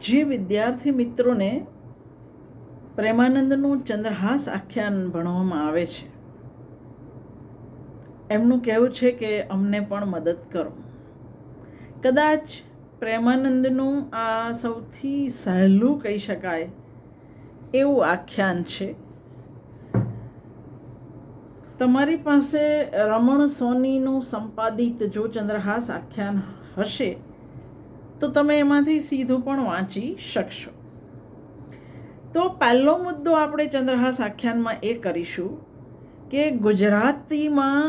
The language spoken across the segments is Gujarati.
જે વિદ્યાર્થી મિત્રોને પ્રેમાનંદનું ચંદ્રહાસ આખ્યાન ભણવામાં આવે છે, એમનું કહેવું છે કે અમને પણ મદદ કરો. કદાચ પ્રેમાનંદનું આ સૌથી સહેલું કહી શકાય એવું આખ્યાન છે. તમારી પાસે રમણ સોનીનું સંપાદિત જો ચંદ્રહાસ આખ્યાન હશે તો તમે એમાંથી સીધું પણ વાંચી શકશો. તો પહેલો મુદ્દો આપણે ચંદ્રહાસ આખ્યાનમાં એ કરીશું કે ગુજરાતીમાં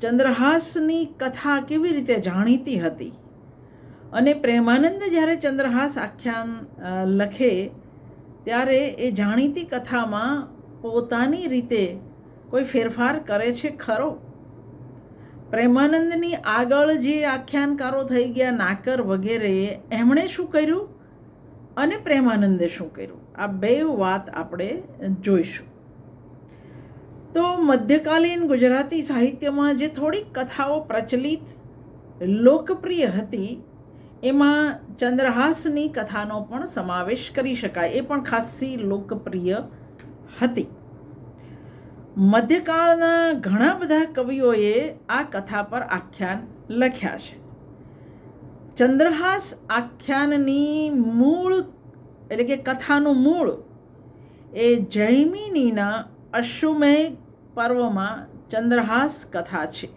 ચંદ્રહાસની કથા કેવી રીતે જાણીતી હતી? અને પ્રેમાનંદ જ્યારે ચંદ્રહાસ આખ્યાન લખે, ત્યારે એ જાણીતી કથામાં પોતાની રીતે કોઈ ફેરફાર કરે છે ખરો? પ્રેમાનંદની આગળ જે આખ્યાનકારો થઈ ગયા નાકર વગેરે, એમણે શું કર્યું? અને પ્રેમાનંદે શું કર્યું? આ બે વાત આપણે જોઈશું. તો મધ્યકાલીન ગુજરાતી સાહિત્યમાં જે થોડીક કથાઓ પ્રચલિત લોકપ્રિય હતી, એમાં ચંદ્રહાસની કથાનો પણ સમાવેશ કરી શકાય. એ પણ ખાસ્સી લોકપ્રિય હતી. મધ્યકાળના ઘણા બધા કવિઓએ આ કથા પર આખ્યાન લખ્યા છે. ચંદ્રહાસ આખ્યાનની મૂળ, એટલે કે કથાનું મૂળ એ જૈમિનીના અશ્વમેઘ પર્વમાં ચંદ્રહાસ કથા છે.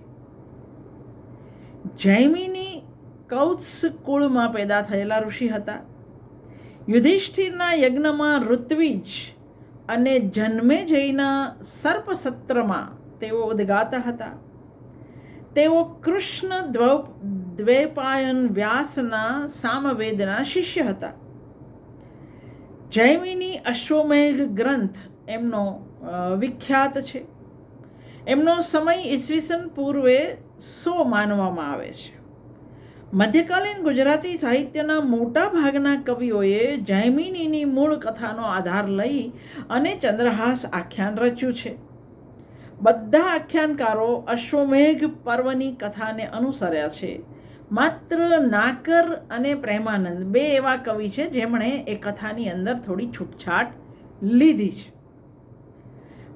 જૈમિની કૌત્સ કુળમાં પેદા થયેલા ઋષિ હતા. યુધિષ્ઠિરના યજ્ઞમાં ઋત્વિજ અને જન્મે જઈના સર્પસત્રમાં તેઓ ઉદ્ગાતા હતા. તેઓ કૃષ્ણ દ્વૌ દ્વૈપાયન વ્યાસના સામવેદના શિષ્ય હતા. જૈમિની અશ્વમેઘ ગ્રંથ એમનો વિખ્યાત છે. એમનો સમય ઈસવીસન પૂર્વે સો માનવામાં આવે છે. મધ્યકાલીન ગુજરાતી સાહિત્યના મોટા ભાગના કવિઓએ જૈમિનીની મૂળ કથાનો આધાર લઈ અને ચંદ્રહાસ આખ્યાન રચ્યું છે. બધા આખ્યાનકારો અશ્વમેઘ પર્વની કથાને અનુસર્યા છે. માત્ર નાકર અને પ્રેમાનંદ બે એવા કવિ છે જેમણે એ કથાની અંદર થોડી છૂટછાટ લીધી છે.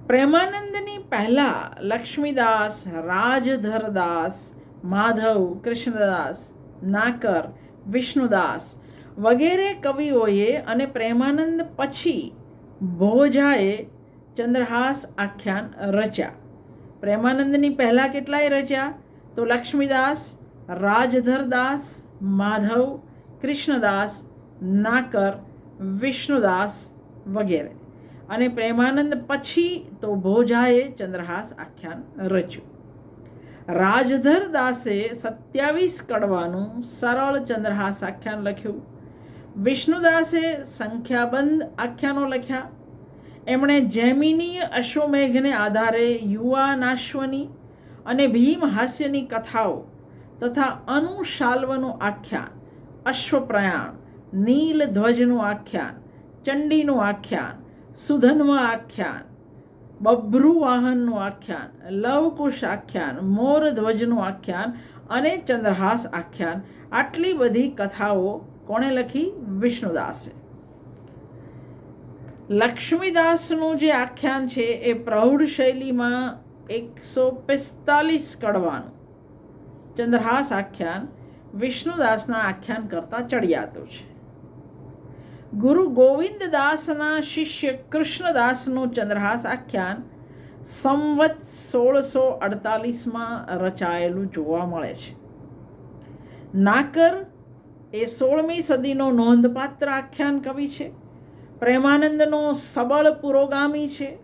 પ્રેમાનંદની પહેલાં લક્ષ્મીદાસ, રાજધરદાસ, માધવ, કૃષ્ણદાસ નાકર, વિષ્ણુદાસ વગેરે કવિઓએ અને પ્રેમાનંદ પછી ભોજાએ ચંદ્રહાસ આખ્યાન રચ્યા. પ્રેમાનંદની પહેલાં કેટલાય રચ્યા? તો લક્ષ્મીદાસ, રાજધરદાસ, માધવ, કૃષ્ણદાસ, નાકર, વિષ્ણુદાસ વગેરે. અને પ્રેમાનંદ પછી તો ભોજાએ ચંદ્રહાસ આખ્યાન રચ્યું. રાજધર દાસે સત્યાવીસ કડવાનું સરળ ચંદ્રહાસ આખ્યાન લખ્યું. વિષ્ણુદાસે સંખ્યાબંધ આખ્યાનો લખ્યા. એમણે જૈમિનીય અશ્વમેઘને આધારે યુવાનાશ્વની અને ભીમ હાસ્યની કથાઓ તથા અનુશાલ્વનું આખ્યાન, અશ્વપ્રયાણ, નીલધ્વજનું આખ્યાન, ચંડીનું આખ્યાન સુધન્વ આખ્યાન બભ્રુવાહનનું આખ્યાન, લવકુશ આખ્યાન મોરધ્વજનું આખ્યાન અને ચંદ્રહાસ આખ્યાન. આટલી બધી કથાઓ કોણે લખી? વિષ્ણુદાસે. લક્ષ્મીદાસનું જે આખ્યાન છે એ પ્રૌઢ શૈલીમાં એકસો પિસ્તાલીસ કડવાનું ચંદ્રહાસ આખ્યાન વિષ્ણુદાસના આખ્યાન કરતાં ચડિયાતું છે. ગુરુ ગોવિંદદાસના શિષ્ય કૃષ્ણદાસનું ચંદ્રહાસ આખ્યાન સંવત સોળસો અડતાલીસમાં રચાયેલું જોવા મળે છે નાકર એ સોળમી સદીનો નોંધપાત્ર આખ્યાન કવિ છે. પ્રેમાનંદનો સબળ પુરોગામી છે.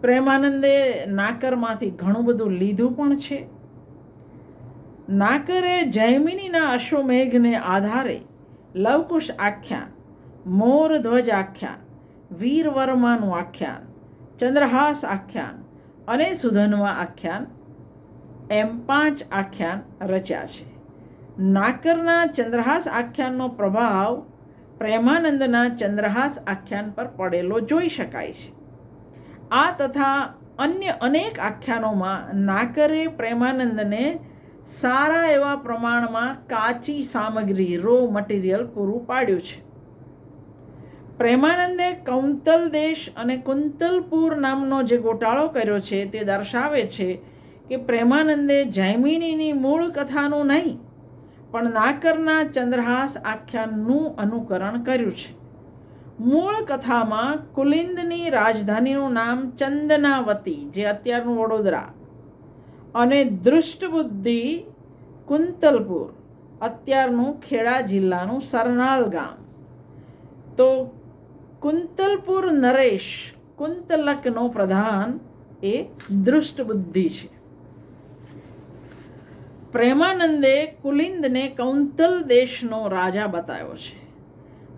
પ્રેમાનંદે નાકરમાંથી ઘણું બધું લીધું પણ છે. નાકરે જૈમિનીના અશ્વમેઘને આધારે લવકુશ આખ્યાન મોરધ્વજ આખ્યાન વીરવર્માનું આખ્યાન, ચંદ્રહાસ આખ્યાન અને સુધનવા આખ્યાન એમ પાંચ આખ્યાન રચ્યા છે. નાકરના ચંદ્રહાસ આખ્યાનનો પ્રભાવ પ્રેમાનંદના ચંદ્રહાસ આખ્યાન પર પડેલો જોઈ શકાય છે. આ તથા અન્ય અનેક આખ્યાનોમાં નાકરે પ્રેમાનંદને સારા એવા પ્રમાણમાં કાચી સામગ્રી રો મટીરિયલ પૂરું પાડ્યું છે. પ્રેમાનંદે કૌંતલ દેશ અને કુંતલપુર નામનો જે ગોટાળો કર્યો છે તે દર્શાવે છે કે પ્રેમાનંદે જૈમિનીની મૂળ કથાનું નહીં, પણ નાકરના ચંદ્રહાસ આખ્યાનનું અનુકરણ કર્યું છે. મૂળ કથામાં કુલિંદની રાજધાનીનું નામ ચંદનાવતી, જે અત્યારનું વડોદરા અને દૃષ્ટબુદ્ધિ કુંતલપુર, અત્યારનું ખેડા જિલ્લાનું સરનાલ ગામ તો કુંતલપુર નરેશ, કુંતલકનો પ્રધાન એ દૃષ્ટબુદ્ધિ છે. પ્રેમાનંદે કુલિંદને કૌંતલ દેશનો રાજા બતાવ્યો છે.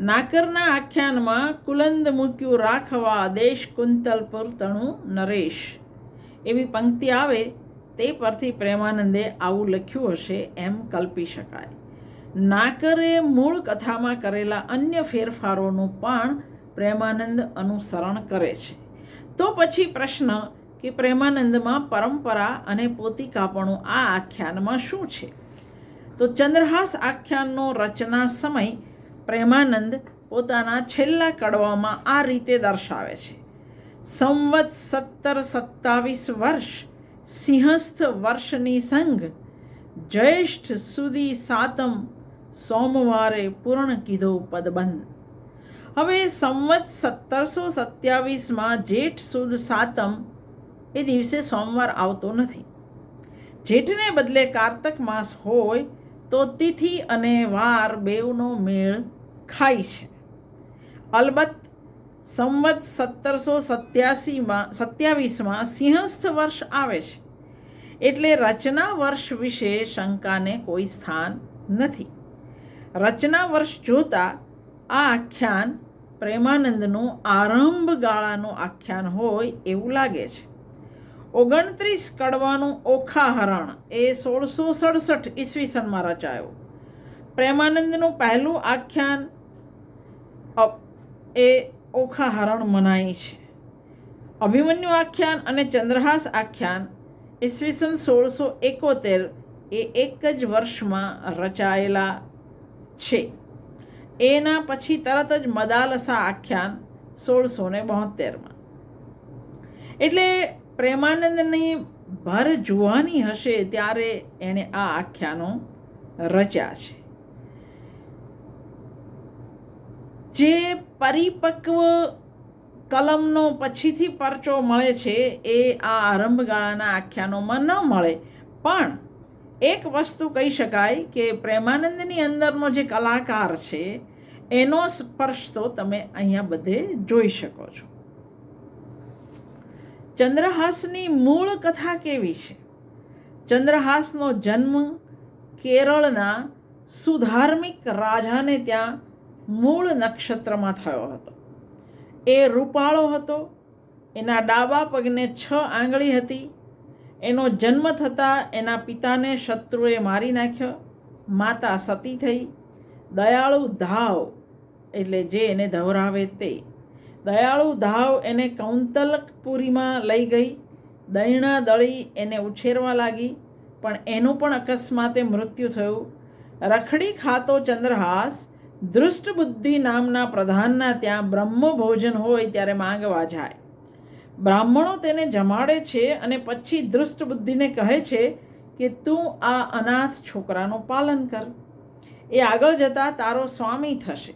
નાકરના આખ્યાનમાં કુલંદ મૂક્યું રાખવા દેશ કુંતલપુર તણું નરેશ. એવી પંક્તિ આવે તે પરથી પ્રેમાનંદે આવું લખ્યું હશે એમ કલ્પી શકાય. નાકરે મૂળ કથામાં કરેલા અન્ય ફેરફારોનું પણ પ્રેમાનંદ અનુસરણ કરે છે. તો પછી પ્રશ્ન કે પ્રેમાનંદમાં પરંપરા અને પોતિકાપણું આ આખ્યાનમાં શું છે? તો ચંદ્રહાસ આખ્યાનનો રચના સમય પ્રેમાનંદ પોતાના છેલ્લા કડવામાં આ રીતે દર્શાવે છે. સંવત સત્તર સત્તાવીસ વર્ષ સિંહસ્થ વર્ષની સંઘ જ્યેષ્ઠ સુધી સાતમ સોમવારે પૂર્ણ કીધો પદબંધ. હવે સંવત સત્તરસો સત્યાવીસમાં જેઠ સુદ સાતમ એ દિવસે સોમવાર આવતો નથી. જેઠને બદલે કારતક માસ હોય તો તિથિ અને વાર બેવનો મેળ ખાય છે. અલબત્ત સંવત સત્તરસો સત્યાસીમાં સત્યાવીસમાં સિંહસ્થ વર્ષ આવે છે. એટલે રચના વર્ષ વિશે શંકાને કોઈ સ્થાન નથી. રચના વર્ષ જોતા આ આખ્યાન પ્રેમાનંદનું આરંભ ગાળાનું આખ્યાન હોય એવું લાગે છે. ઓગણત્રીસ કડવાનું ઓખાહરણ એ સોળસો સડસઠ ઈસવીસનમાં રચાયો. પ્રેમાનંદનું પહેલું આખ્યાન એ ઓખાહરણ મનાય છે. અભિમન્યુ આખ્યાન અને ચંદ્રહાસ આખ્યાન ઈસવીસન સોળસો એકોતેર એ એક જ વર્ષમાં રચાયેલા છે. એના પછી તરત જ મદાલસા આખ્યાન સોળસો ને બોતેરમાં. એટલે પ્રેમાનંદની ભર જુવાની હશે ત્યારે એણે આ આખ્યાનો રચ્યા છે. જે પરિપક્વ કલમનો પછીથી પરચો મળે છે, એ આ આરંભગાળાના આખ્યાનોમાં ન મળે. પણ એક વસ્તુ કહી શકાય કે પ્રેમાનંદની અંદરનો જે કલાકાર છે, એનો સ્પર્શ તો તમે અહીંયા બધે જોઈ શકો છો. ચંદ્રહાસની મૂળ કથા કેવી છે? ચંદ્રહાસનો જન્મ કેરળના સુધાર્મિક રાજાને ત્યાં મૂળ નક્ષત્રમાં થયો હતો. એ રૂપાળો હતો, એના ડાબા પગને છ આંગળી હતી, એનો જન્મ થતાં એના પિતાને શત્રુએ મારી નાખ્યો, માતા સતી થઈ, દયાળુ ધાવ એટલે જે એને ધવરાવે તે. દયાળુ ધાવ એને કૌંતલકપુરીમાં લઈ ગઈ દૈણા દળી એને ઉછેરવા લાગી, પણ એનું પણ અકસ્માતે મૃત્યુ થયું. રખડી ખાતો ચંદ્રહાસ દૃષ્ટ બુદ્ધિ નામના પ્રધાનના ત્યાં બ્રહ્મ ભોજન હોય ત્યારે માંગવા જાય. બ્રાહ્મણો તેને જમાડે છે અને પછી દૃષ્ટ બુદ્ધિને કહે છે કે તું આ અનાથ છોકરાનું પાલન કર. એ આગળ જતાં તારો સ્વામી થશે.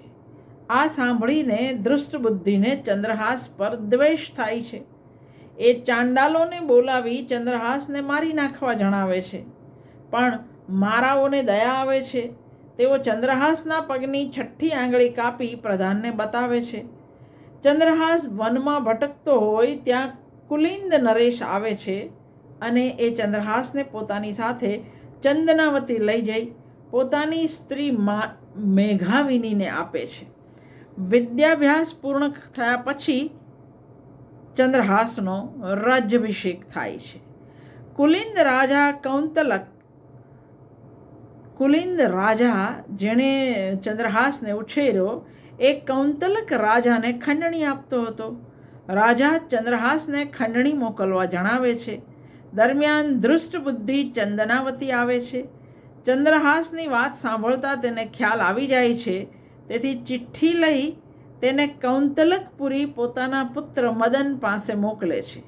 આ સાંભળીને દૃષ્ટ બુદ્ધિને ચંદ્રહાસ પર દ્વેષ થાય છે. એ ચાંડાલોને બોલાવી ચંદ્રહાસને મારી નાખવા જણાવે છે. પણ મારાઓને દયા આવે છે. તેઓ ચંદ્રહાસના પગની છઠ્ઠી આંગળી કાપી પ્રધાનને બતાવે છે. ચંદ્રહાસ વનમાં ભટકતો હોય ત્યાં કુલિંદ નરેશ આવે છે અને એ ચંદ્રહાસને પોતાની સાથે ચંદનાવતી લઈ જઈ પોતાની સ્ત્રી મા મેઘાવિનીને આપે છે. વિદ્યાભ્યાસ પૂર્ણ થયા પછી ચંદ્રહાસનો રાજ્યભિષેક થાય છે. કુલિંદ રાજા કૌંતલક કુલિંદ રાજા જેણે ચંદ્રહાસને ઉછેર્યો એ કૌંતલક રાજાને ખંડણી આપતો હતો. રાજા ચંદ્રહાસને ખંડણી મોકલવા જણાવે છે. દરમિયાન ધૃષ્ટ બુદ્ધિ ચંદનાવતી આવે છે. ચંદ્રહાસની વાત સાંભળતા તેને ખ્યાલ આવી જાય છે. તેથી ચિઠ્ઠી લઈ તેને કૌંતલકપુરી પોતાના પુત્ર મદન પાસે મોકલે છે.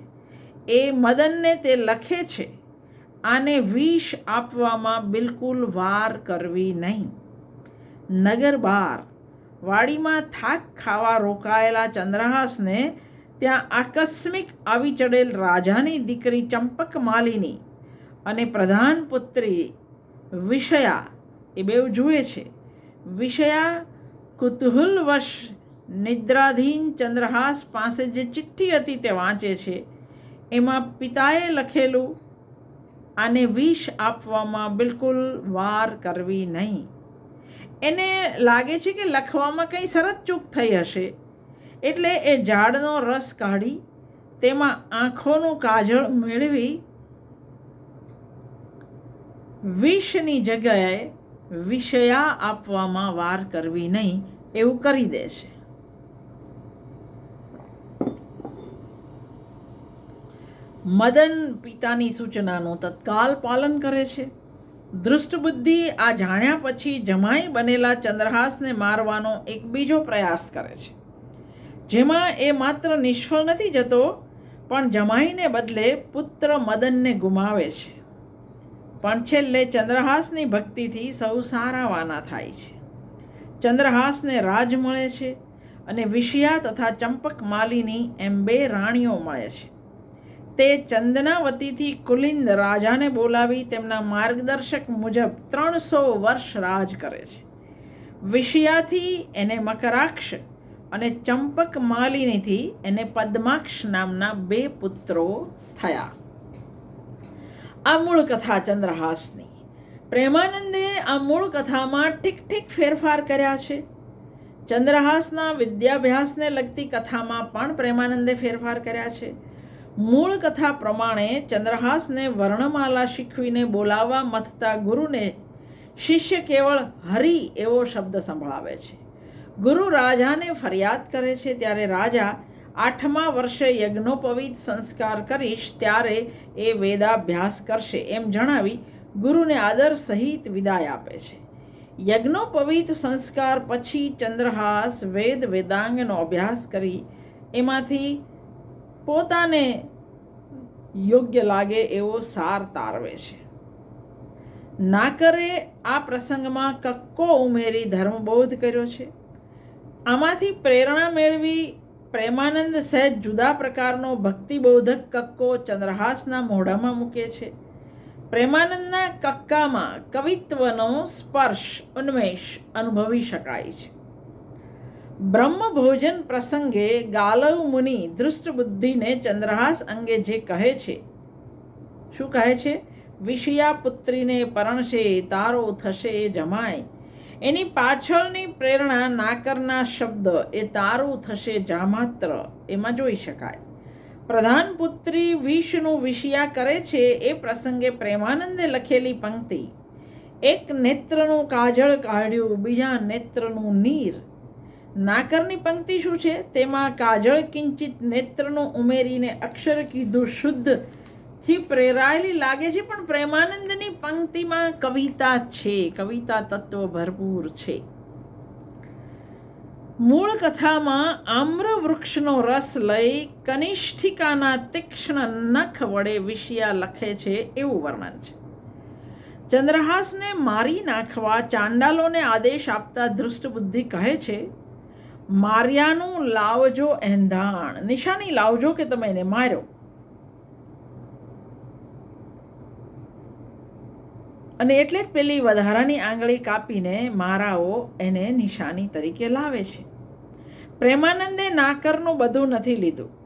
એ મદનને તે લખે છે. આને વિષ આપવામાં બિલકુલ વાર કરવી નહીં. નગર બહાર વાડીમાં થાક ખાવા રોકાયેલા ચંદ્રહાસને ત્યાં આકસ્મિક આવી ચડેલ રાજાની દીકરી ચંપક માલિની અને પ્રધાન પુત્રી વિષયા એ બેઉ જુએ છે. વિષયા કુતુહલવશ નિદ્રાધીન ચંદ્રહાસ પાસે જે ચિઠ્ઠી હતી તે વાંચે છે. એમાં પિતાએ લખેલું આને વિષ આપવામાં બિલકુલ વાર કરવી નહીં. એને લાગે છે કે લખવામાં કંઈ શરત ચૂક થઈ હશે. એટલે એ ઝાડનો રસ કાઢી તેમાં આંખોનું કાજળ મેળવી વિષની જગ્યાએ વિષયા આપવામાં વાર કરવી નહીં એવું કરી દેશે. મદન પિતાની સૂચનાનું તત્કાલ પાલન કરે છે. દૃષ્ટબુદ્ધિ આ જાણ્યા પછી જમાઈ બનેલા ચંદ્રહાસને મારવાનો એક બીજો પ્રયાસ કરે છે. જેમાં એ માત્ર નિષ્ફળ નથી જતો, પણ જમાઈને બદલે પુત્ર મદનને ગુમાવે છે. પણ છેલ્લે ચંદ્રહાસની ભક્તિથી સૌ સારા વાના થાય છે. ચંદ્રહાસને રાજ મળે છે અને વિષયા તથા ચંપક માલિની એમ બે રાણીઓ મળે છે. તે ચંદનાવતીથી કુલિંદ રાજાને બોલાવી તેમના માર્ગદર્શક મુજબ ત્રણસો વર્ષ રાજ કરે છે. વિષયાથી એને મકરાક્ષ અને ચંપક માલિનીથી એને પદ્માક્ષ નામના બે પુત્રો થયા. આ મૂળ કથા ચંદ્રહાસની. પ્રેમાનંદે આ મૂળ કથામાં ઠીક ઠીક ફેરફાર કર્યા છે. ચંદ્રહાસના વિદ્યાભ્યાસને લગતી કથામાં પણ પ્રેમાનંદે ફેરફાર કર્યા છે. મૂળ કથા પ્રમાણે ચંદ્રહાસને વર્ણમાલા શીખવીને બોલાવવા મથતા ગુરુને શિષ્ય કેવળ હરિ એવો શબ્દ સંભળાવે છે. ગુરુ રાજાને ફરિયાદ કરે છે, ત્યારે રાજા આઠમા વર્ષે યજ્ઞોપવિત સંસ્કાર કરીશ, ત્યારે એ વેદાભ્યાસ કરશે એમ જણાવી ગુરુને આદર સહિત વિદાય આપે છે. યજ્ઞોપવિત સંસ્કાર પછી ચંદ્રહાસ વેદ વેદાંગનો અભ્યાસ કરી, એમાંથી પોતાને યોગ્ય લાગે એવો સાર તારવે છે. નાકરે આ પ્રસંગમાં કક્કો ઉમેરી ધર્મબોધ કર્યો છે. આમાંથી પ્રેરણા મેળવી પ્રેમાનંદ સહેજ જુદા પ્રકારનો ભક્તિબોધક કક્કો ચંદ્રહાસના મોઢામાં મૂકે છે. પ્રેમાનંદના કક્કામાં કવિત્વનો સ્પર્શ, ઉન્મેષ અનુભવી શકાય છે. બ્રહ્મભોજન પ્રસંગે ગાલવ મુનિ ધૃષ્ટ બુદ્ધિને ચંદ્રહાસ અંગે જે કહે છે, શું કહે છે? વિષયા પુત્રીને પરણશે, તારો થશે એ જમાય એની પાછળની પ્રેરણા નાકરના શબ્દ, એ તારું થશે જામાત્ર, એમાં જોઈ શકાય. પ્રધાન પુત્રી વિષનું વિષયા કરે છે, એ પ્રસંગે પ્રેમાનંદે લખેલી પંક્તિ. એક નેત્રનું કાજળ કાઢ્યું, બીજા નેત્રનું નીર. નાકરની પંક્તિ શું છે? તેમાં કાજળ કિંચિત નેત્રનું ઉમેરીને અક્ષર કીધું શુદ્ધ. થી પ્રેરાયેલી લાગે છે, પણ પ્રેમાનંદની પંક્તિમાં કવિતા છે. કવિતા તત્વ ભરપૂર છે. મૂળ કથામાં આમ્ર વૃક્ષનો રસ લઈ કનિષ્ઠિકાના તીક્ષ્ણ નખ વડે વિષયા લખે છે એવું વર્ણન છે. ચંદ્રહાસને મારી નાખવા ચાંડાલોને આદેશ આપતા ધૃષ્ટબુદ્ધિ કહે છે માર્યાનું લાવજો એંધાણ. નિશાની લાવજો કે તમે એને માર્યો? અને એટલે જ પેલી વધારાની આંગળી કાપીને મારાઓ એને નિશાની તરીકે લાવે છે. પ્રેમાનંદે નાકરનું બધું નથી લીધું.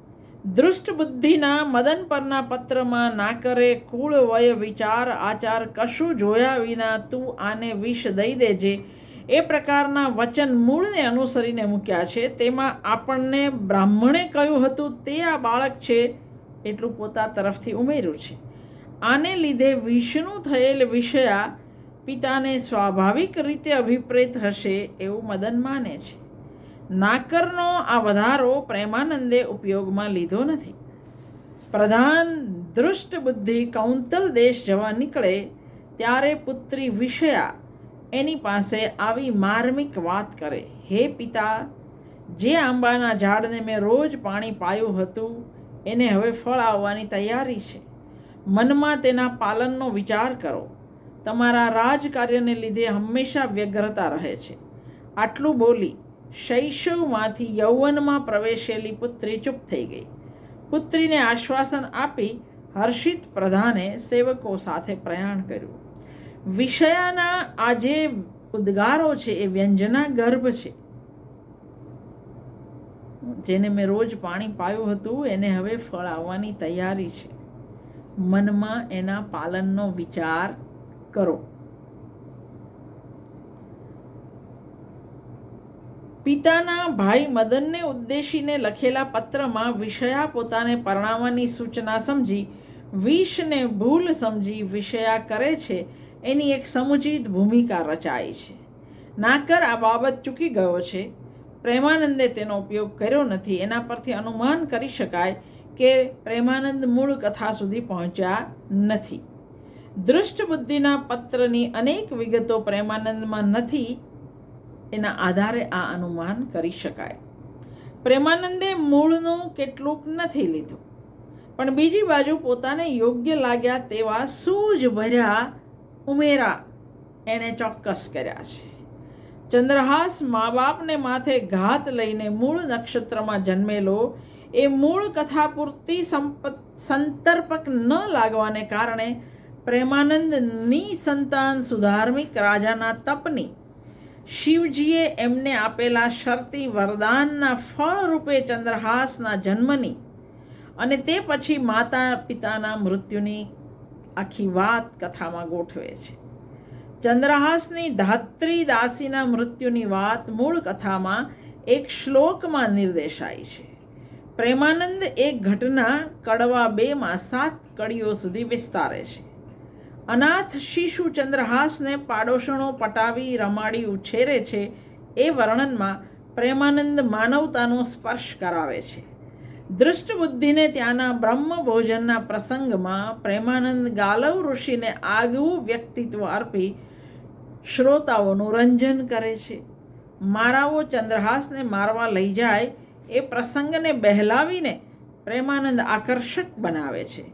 દૃષ્ટ બુદ્ધિના મદન પરના પત્રમાં નાકરે કુળ વય વિચાર આચાર કશું જોયા વિના તું આને વિષ દઈ દેજે. એ પ્રકારના વચન મૂળને અનુસરીને મૂક્યા છે. તેમાં આપણને બ્રાહ્મણે કહ્યું હતું, તે આ બાળક છે, એટલું પોતા તરફથી ઉમેર્યું છે. આને લીધે વિષ્ણુ થયેલ વિષયા પિતાને સ્વાભાવિક રીતે અભિપ્રેત હશે એવું મદન માને છે. નાકરનો આ વધારો પ્રેમાનંદે ઉપયોગમાં લીધો નથી. પ્રધાન દૃષ્ટ બુદ્ધિ કૌંતલ દેશ જવા નીકળે, ત્યારે પુત્રી વિષયા એની પાસે આવી માર્મિક વાત કરે, હે પિતા, જે આંબાના ઝાડને મેં રોજ પાણી પાયું હતું, એને હવે ફળ આવવાની તૈયારી છે. મનમાં તેના પાલનનો વિચાર કરો. તમારા રાજકાર્યને લીધે હંમેશા વ્યગ્રતા રહે છે. આટલું બોલી, શૈશવમાંથી યૌવનમાં પ્રવેશેલી પુત્રી ચૂપ થઈ ગઈ. પુત્રીને આશ્વાસન આપી હર્ષિત પ્રધાને સેવકો સાથે પ્રયાણ કર્યું. વિષયાના આ જે ઉદ્ગારો છે, એ વ્યંજના ગર્ભ છે. જેને મેં રોજ પાણી પાયું હતું, એને હવે ફળ આવવાની તૈયારી છે. મનમાં એના પાલનનો વિચાર કરો. પિતાના ભાઈ મદનને ઉદ્દેશીને લખેલા પત્રમાં વિષયા પોતાને પરણાવવાની સૂચના સમજી, વિષને ભૂલ સમજી વિષયા કરે છે એની એક સમુચિત ભૂમિકા રચાય છે. નાકર આ બાબત ચૂકી ગયો છે. પ્રેમાનંદે તેનો ઉપયોગ કર્યો નથી. એના પરથી અનુમાન કરી શકાય કે પ્રેમાનંદ મૂળ કથા સુધી પહોંચ્યા નથી. દૃષ્ટ બુદ્ધિના પત્રની અનેક વિગતો પ્રેમાનંદમાં નથી. એના આધારે આ અનુમાન કરી શકાય. પ્રેમાનંદે મૂળનું કેટલુંક નથી લીધું. પણ બીજી બાજુ પોતાને યોગ્ય લાગ્યા તેવા સૂજ ભર્યા ઉમેરા એણે ચોક્કસ કર્યા છે. ચંદ્રહાસ મા બાપને માથે ઘાત લઈને મૂળ નક્ષત્રમાં જન્મેલો, એ મૂળ કથા પૂરતી સંતર્પક ન લાગવાને કારણે પ્રેમાનંદની સંતાન સુધાર્મિક રાજાના તપની શિવજીએ એમને આપેલા શરતી વરદાનના ફળરૂપે ચંદ્રહાસના જન્મની અને તે પછી માતા પિતાના મૃત્યુની આખી વાત કથામાં ગોઠવે છે. ચંદ્રહાસની ધાત્રી દાસીના મૃત્યુની વાત મૂળ કથામાં એક શ્લોકમાં નિર્દેશાય છે. પ્રેમાનંદ એક ઘટના કડવા બેમાં સાત કડીઓ સુધી વિસ્તારે છે. અનાથ શિશુ ચંદ્રહાસને પાડોશણો પટાવી રમાડી ઉછેરે છે એ વર્ણનમાં પ્રેમાનંદ માનવતાનો સ્પર્શ કરાવે છે. દૃષ્ટ બુદ્ધિને ત્યાંના બ્રહ્મ ભોજનના પ્રસંગમાં પ્રેમાનંદ ગાલવ ઋષિને આગવું વ્યક્તિત્વ અર્પી શ્રોતાઓનું રંજન કરે છે. મારાઓ ચંદ્રહાસને મારવા લઈ જાય એ પ્રસંગને બહેલાવીને પ્રેમાનંદ આકર્ષક બનાવે છે.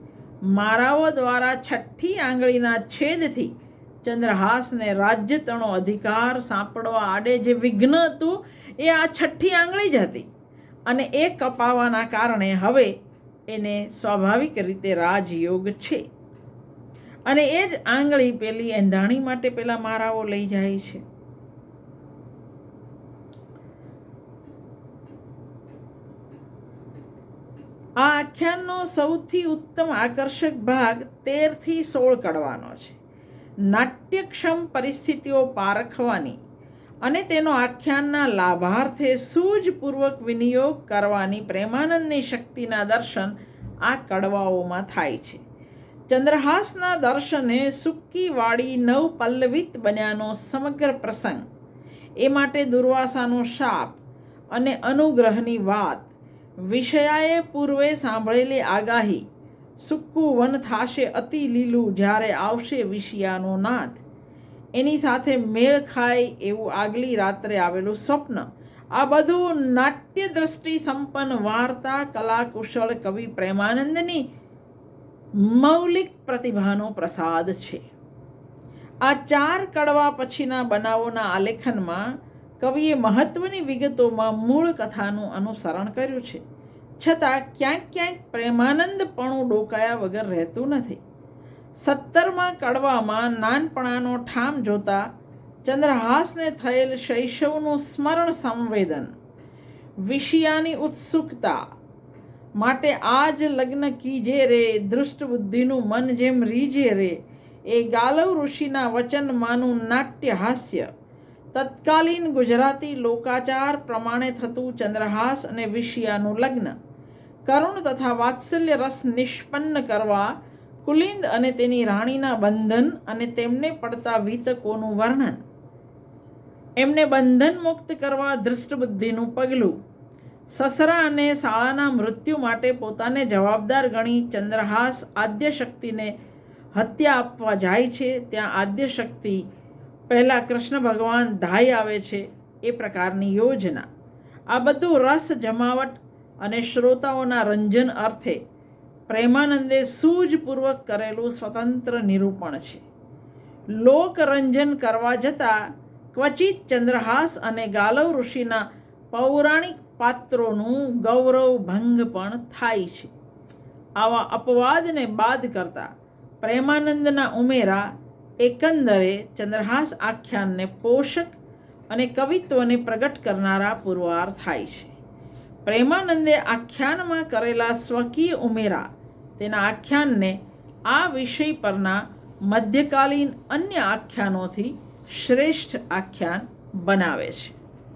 મારાઓ દ્વારા છઠ્ઠી આંગળીના છેદથી ચંદ્રહાસને રાજ્યતણો અધિકાર સાંપડવા આડે જે વિઘ્ન હતું એ આ છઠ્ઠી આંગળી જ હતી. અને એ કપાવાના કારણે હવે એને સ્વાભાવિક રીતે રાજયોગ છે. અને એ જ આંગળી પેલી એંધાણી માટે પેલા મારાઓ લઈ જાય છે. આ આખ્યાનનો સૌથી ઉત્તમ આકર્ષક ભાગ તેરથી સોળ કડવાનો છે. નાટ્યક્ષમ પરિસ્થિતિઓ પારખવાની અને તેનો આખ્યાનના લાભાર્થે સૂઝપૂર્વક વિનિયોગ કરવાની પ્રેમાનંદની શક્તિના દર્શન આ કડવાઓમાં થાય છે. ચંદ્રહાસના દર્શને સુક્કીવાળી નવ પલ્લવિત બન્યાનો સમગ્ર પ્રસંગ, એ માટે દુર્વાસાનો શાપ અને અનુગ્રહની વાત, વિષયાએ પૂર્વે સાંભળેલી આગાહી સુક્કું વન થાશે અતિ લીલું જ્યારે આવશે વિષયાનો નાથ એની સાથે મેળ ખાય એવું આગલી રાત્રે આવેલું સ્વપ્ન. આ બધું નાટ્ય દ્રષ્ટિ સંપન્ન વાર્તા, કલાકુશળ કવિ પ્રેમાનંદની મૌલિક પ્રતિભાનો પ્રસાદ છે. આ ચાર કડવા પછીના બનાવોના આલેખનમાં કવિએ મહત્વની વિગતોમાં મૂળ કથાનું અનુસરણ કર્યું છે. છતાં ક્યાંક ક્યાંક પ્રેમાનંદપણું ડોકાયા વગર રહેતું નથી. સત્તરમાં કડવામાં નાનપણાનો ઠામ જોતા ચંદ્રહાસને થયેલ શૈશવનું સ્મરણ સંવેદન, વિષયાની ઉત્સુકતા માટે આજ લગ્ન કીજે રે દૃષ્ટ બુદ્ધિનું મન જેમ રીજે રે, એ ગાલવ ઋષિના વચનમાંનું નાટ્ય હાસ્ય. તત્કાલીન ગુજરાતી લોકાચાર પ્રમાણે થતું ચંદ્રહાસ અને વિષયાનું લગ્ન, કરુણ તથા વાત્સલ્ય રસ નિષ્પન્ન કરવા કુલિંદ અને તેની રાણીના બંધન અને તેમને પડતા વિતકોનું વર્ણન. એમને બંધન મુક્ત કરવા દૃષ્ટબુદ્ધિનું પગલું. સસરા અને શાળાના મૃત્યુ માટે પોતાને જવાબદાર ગણી ચંદ્રહાસ આદ્યશક્તિને હત્યા આપવા જાય છે. ત્યાં આદ્યશક્તિ પહેલાં કૃષ્ણ ભગવાન ધાઈ આવે છે એ પ્રકારની યોજના. આ બધું રસ જમાવટ અને શ્રોતાઓના રંજન અર્થે પ્રેમાનંદે સૂઝપૂર્વક કરેલું સ્વતંત્ર નિરૂપણ છે. લોકરંજન કરવા જતાં ક્વચિત ચંદ્રહાસ અને ગાલવ ઋષિના પૌરાણિક પાત્રોનું ગૌરવ ભંગ પણ થાય છે. આવા અપવાદને બાદ કરતા પ્રેમાનંદના ઉમેરા એકંદરે ચંદ્રહાસ આખ્યાનને પોષક અને કવિત્વને પ્રગટ કરનારા પુરવાર થાય છે. પ્રેમાનંદે આખ્યાનમાં કરેલા સ્વકીય ઉમેરા તેના આખ્યાનને આ વિષય પરના મધ્યકાલીન અન્ય આખ્યાનોથી શ્રેષ્ઠ આખ્યાન બનાવે છે.